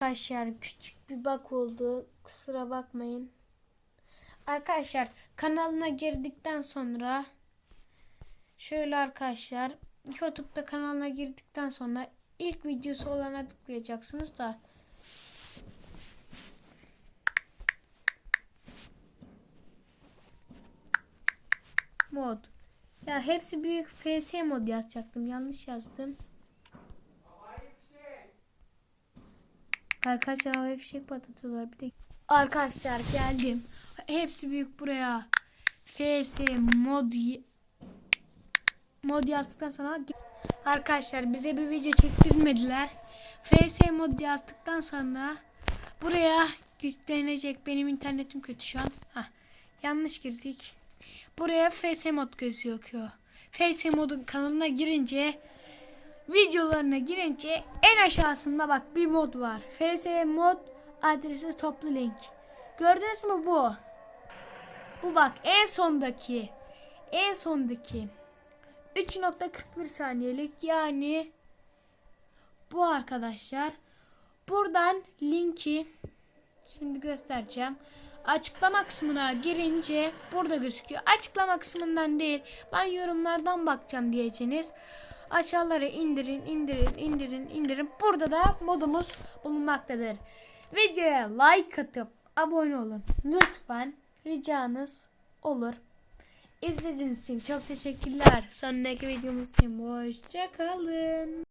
Arkadaşlar küçük bir bak oldu. Kusura bakmayın. Arkadaşlar kanalına girdikten sonra şöyle arkadaşlar YouTube'da kanalına girdikten sonra ilk videosu olana tıklayacaksınız da mod. Ya hepsi büyük FS mod yazacaktım. Yanlış yazdım. Arkadaşlar havai fişek patlatıyorlar bir de. Arkadaşlar geldim. Hepsi büyük buraya. FS mod mod yazdıktan sonra arkadaşlar bize bir video çektirmediler. FS mod yazdıktan sonra buraya yüklenecek. Benim internetim kötü şu an. Hah, yanlış girdik. Buraya FS mod gözüküyor. FS modun kanalına girince videolarına girince en aşağısında bak bir mod var. FS mod adresi toplu link. Gördünüz mü bu? Bu bak en sondaki. En sondaki. 3.41 saniyelik yani bu arkadaşlar. Buradan linki şimdi göstereceğim. Açıklama kısmına girince burada gözüküyor. Açıklama kısmından değil. Ben yorumlardan bakacağım diyeceğiniz. Aşağılara indirin, indirin, indirin, indirin. Burada da modumuz bulunmaktadır. Videoya like atıp abone olun. Lütfen ricanız olur. İzlediğiniz için çok teşekkürler. Sonraki videomuz için hoşçakalın.